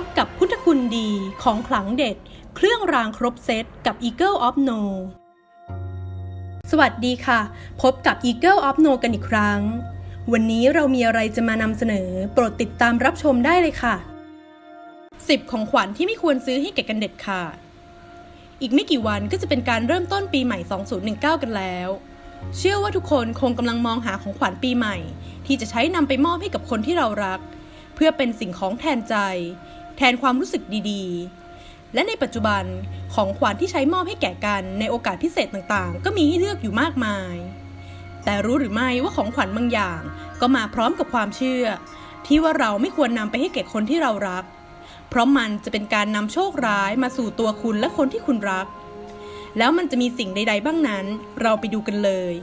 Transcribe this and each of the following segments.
บกับพุทธคุณดีของขลังเด็ด เครื่องรางครบเซตกับ Eagle of No สวัสดีค่ะ พบกับ Eagle of No กันอีกครั้ง วันนี้เรามีอะไรจะมานำเสนอ โปรดติดตามรับชมได้เลยค่ะ 10 ของขวัญที่ไม่ควรซื้อให้แก่กันเด็ดขาดอีกไม่กี่วันก็จะเป็นการเริ่มต้นปีใหม่ 2019 กันแล้ว เชื่อว่าทุกคนคงกำลังมองหาของขวัญปีใหม่ ที่จะใช้นำไปมอบให้กับคนที่เรารัก เพื่อเป็นสิ่งของแทนใจ แทนความรู้สึกดีๆ และในปัจจุบันของขวัญที่ใช้มอบให้แก่กันในโอกาสพิเศษต่างๆ ก็มีให้เลือกอยู่มากมาย แต่รู้หรือไม่ว่าของขวัญบางอย่างก็มาพร้อมกับความเชื่อ ที่ว่าเราไม่ควรนำไปให้แก่คนที่เรารัก เพราะมันจะเป็นการนำโชคร้ายมาสู่ตัวคุณและคนที่คุณรัก แล้วมันจะมีสิ่งใด ๆ บ้างนั้น เราไปดูกันเลย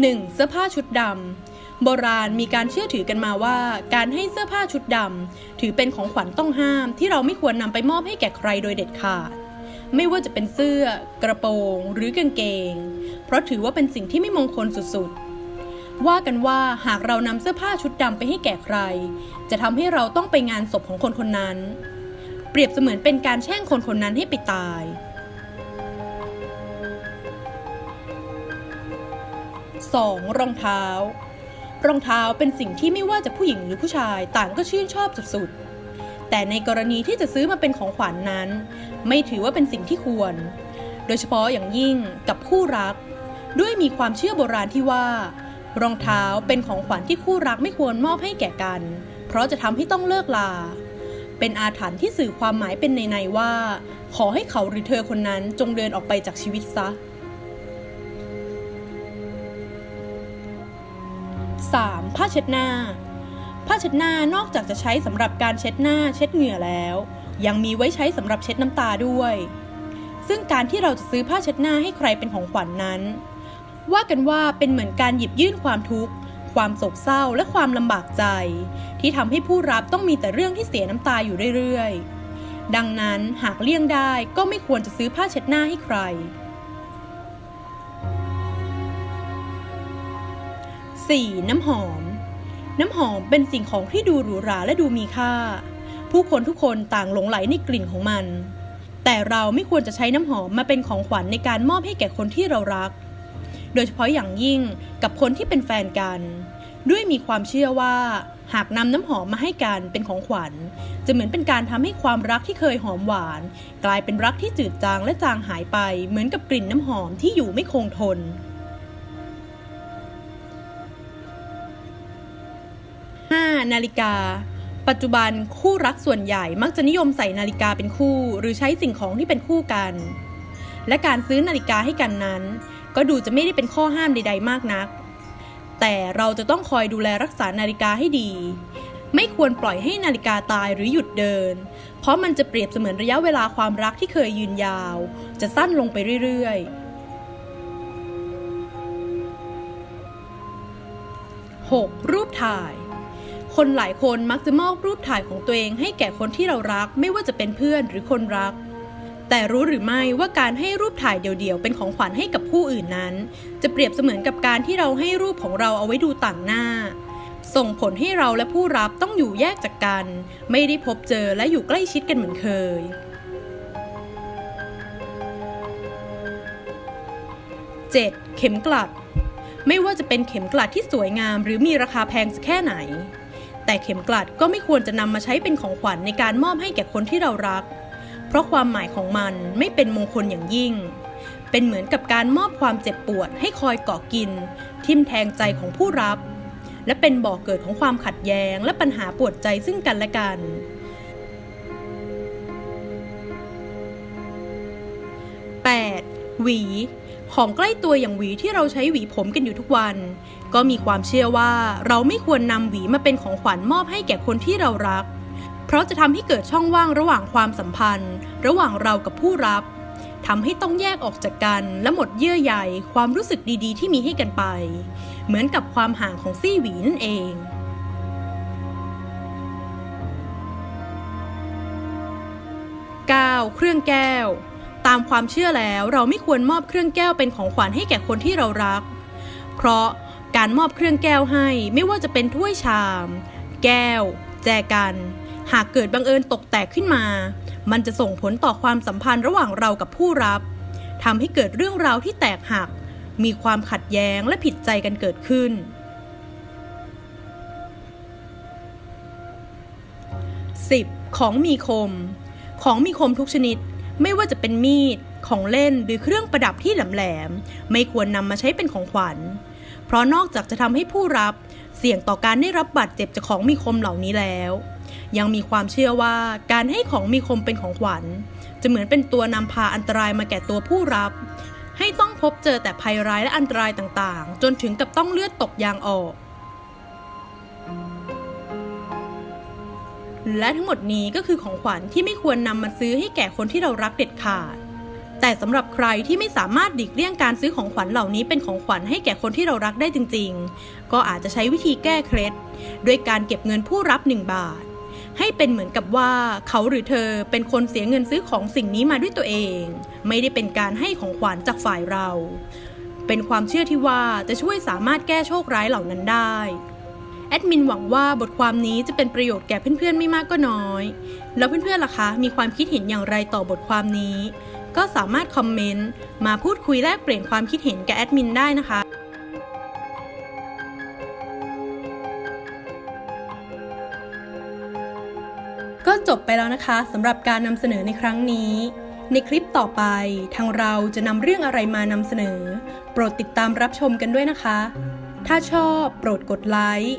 1. เสื้อผ้าชุดดำ โบราณมีการเชื่อถือกันมาว่า การให้เสื้อผ้าชุดดำถือเป็นของขวัญต้องห้ามที่เราไม่ควรนำไปมอบให้แก่ใครโดยเด็ดขาด ไม่ว่าจะเป็นเสื้อ กระโปรงหรือกางเกง เพราะถือว่าเป็นสิ่งที่ไม่มงคลสุดๆ ว่ากันว่าหากเรานำเสื้อผ้าชุดดำไปให้แก่ใคร จะทำให้เราต้องไปงานศพของคนคนนั้น เปรียบเสมือนเป็นการแช่งคนคนนั้นให้ไปตาย 2. รองเท้า รองเท้าเป็นสิ่งที่ไม่ว่าจะผู้หญิงหรือผู้ชายต่างก็ชื่นชอบสุดๆ แต่ในกรณีที่จะซื้อมาเป็นของขวัญนนั้น ไม่ถือว่าเป็นสิ่งที่ควร โดยเฉพาะอย่างยิ่งกับคู่รัก ด้วยมีความเชื่อโบราณที่ว่า รองเท้าเป็นของขวัญที่คู่รักไม่ควรมอบให้แก่กัน เพราะจะทำให้ต้องเลิกลา เป็นอาถรรพ์ที่สื่อความหมายเป็นในๆว่า ขอให้เขาหรือเธอคนนั้นจงเดินออกไปจากชีวิตซะ 3. ผ้าเช็ดหน้า ผ้าเช็ดหน้านอกจากจะใช้สำหรับการเช็ดหน้าเช็ดเหงื่อแล้ว ยังมีไว้ใช้สำหรับเช็ดน้ำตาด้วย ซึ่งการที่เราจะซื้อผ้าเช็ดหน้าให้ใครเป็นของขวัญนนั้น ว่ากันว่าเป็นเหมือนการหยิบยื่นความทุกข์ ความโศกเศร้าและความลำบากใจ ที่ทำให้ผู้รับต้องมีแต่เรื่องที่เสียน้ำตาอยู่เรื่อยๆ ดังนั้นหากเลี่ยงได้ก็ไม่ควรจะซื้อผ้าเช็ดหน้าให้ใคร 4. น้ำหอม น้ำหอมเป็นสิ่งของที่ดูหรูหราและดูมีค่า ผู้คนทุกคนต่างหลงไหลในกลิ่นของมัน แต่เราไม่ควรจะใช้น้ำหอมมาเป็นของขวัญในการมอบให้แก่คนที่เรารัก โดยเฉพาะอย่างยิ่งกับคนที่เป็นแฟนกัน ด้วยมีความเชื่อว่า หากนำน้ำหอมมาให้กันเป็นของขวัญ จะเหมือนเป็นการทำให้ความรักที่เคยหอมหวาน กลายเป็นรักที่จืดจางและจางหายไป เหมือนกับกลิ่นน้ำหอมที่อยู่ไม่คงทน 5. นาฬิกา ปัจจุบันคู่รักส่วนใหญ่มักจะนิยมใส่นาฬิกาเป็นคู่ หรือใช้สิ่งของที่เป็นคู่กัน และการซื้อนาฬิกาให้กันนั้น ก็ดูจะไม่ได้เป็นข้อห้ามใด ๆ มากนัก แต่เราจะต้องคอยดูแลรักษานาฬิกาให้ดี ไม่ควรปล่อยให้นาฬิกาตายหรือหยุดเดิน เพราะมันจะเปรียบเสมือนระยะเวลาความรักที่เคยยืนยาว จะสั้นลงไปเรื่อยๆ 6. รูปถ่าย คนหลายคนมักจะมอบรูปถ่ายของตัวเองให้แก่คนที่เรารักไม่ว่าจะเป็นเพื่อนหรือคนรัก แต่รู้หรือไม่ว่าการให้รูปถ่ายเดี่ยวๆ เป็นของขวัญให้กับผู้อื่นนั้น จะเปรียบเสมือนกับการที่เราให้รูปของเราเอาไว้ดูต่างหน้า ส่งผลให้เราและผู้รับต้องอยู่แยกจากกัน ไม่ได้พบเจอและอยู่ใกล้ชิดกันเหมือนเคย 7. เข็มกลัด ไม่ว่าจะเป็นเข็มกลัดที่สวยงาม หรือมีราคาแพงสักแค่ไหน แต่เข็มกลัดก็ไม่ควรจะนำมาใช้เป็นของขวัญในการมอบให้แก่คนที่เรารัก เพราะความหมายของมันไม่เป็นมงคลอย่างยิ่ง เป็นเหมือนกับการมอบความเจ็บปวดให้คอยเกาะกิน ทิมแทงใจของผู้รับ และเป็นบ่อกเกิดของความขัดแย้ง และปัญหาปวดใจซึ่งกันและกัน 8. หวี ของใกล้ตัวอย่างหวีที่เราใช้หวีผมกันอยู่ทุกวัน ก็มีความเชื่อว่าเราไม่ควรนำหวีมาเป็นของขวัญมอบให้แก่คนที่เรารัก เพราะจะทำให้เกิดช่องว่างระหว่างความสัมพันธ์ ระหว่างเรากับผู้รับทำให้ต้องแยกออกจากกันและหมดเยื่อใยความรู้สึกดีๆ ที่มีให้กันไป เหมือนกับความห่างของซี่หวีนั่นเอง 9. เครื่องแก้ว ตามความเชื่อแล้วเราไม่ควรมอบเครื่องแก้วเป็นของขวัญให้แก่คนที่เรารัก เพราะการมอบเครื่องแก้วให้ไม่ว่าจะเป็นถ้วยชาม แก้ว แจกัน หากเกิดบังเอิญตกแตกขึ้นมา มันจะส่งผลต่อความสัมพันธ์ระหว่างเรากับผู้รับทำให้เกิดเรื่องราวที่แตกหัก มีความขัดแย้งและผิดใจกันเกิดขึ้น 10. ของมีคม ของมีคมทุกชนิด ไม่ว่าจะเป็นมีด ของเล่นหรือเครื่องประดับที่แหลมๆไม่ควรนำมาใช้เป็นของขวัญ เพราะนอกจากจะทำให้ผู้รับเสี่ยงต่อการได้รับบาดเจ็บจากของมีคมเหล่านี้แล้ว ยังมีความเชื่อว่าการให้ของมีคมเป็นของขวัญ จะเหมือนเป็นตัวนำพาอันตรายมาแก่ตัวผู้รับ ให้ต้องพบเจอแต่ภัยร้ายและอันตรายต่างๆ จนถึงกับต้องเลือดตกยางออก และทั้งหมดนี้ก็คือของขวัญที่ไม่ควรนำมาซื้อให้แก่คนที่เรารักเด็ดขาด แต่สำหรับใครที่ไม่สามารถหลีกเลี่ยงการซื้อของขวัญเหล่านี้เป็นของขวัญให้แก่คนที่เรารักได้จริง ๆ ก็อาจจะใช้วิธีแก้เคล็ดด้วยการเก็บเงินผู้รับ 1 บาท ให้เป็นเหมือนกับว่าเขาหรือเธอเป็นคนเสียเงินซื้อของสิ่งนี้มาด้วยตัวเอง ไม่ได้เป็นการให้ของขวัญจากฝ่ายเรา เป็นความเชื่อที่ว่าจะช่วยสามารถแก้โชคร้ายเหล่านั้นได้ แอดมินหวังว่าบทความนี้จะเป็นประโยชน์แก่เพื่อนๆไม่มากก็น้อย แล้วเพื่อนๆล่ะคะ มีความคิดเห็นอย่างไรต่อบทความนี้ ก็สามารถคอมเมนต์ มาพูดคุยแลกเปลี่ยนความคิดเห็นกับแอดมินได้นะคะก็จบไปแล้วนะคะสำหรับการนำเสนอในครั้งนี้ ในคลิปต่อไป ทางเราจะนำเรื่องอะไรมานำเสนอ โปรดติดตามรับชมกันด้วยนะคะ ถ้าชอบโปรดกดไลค์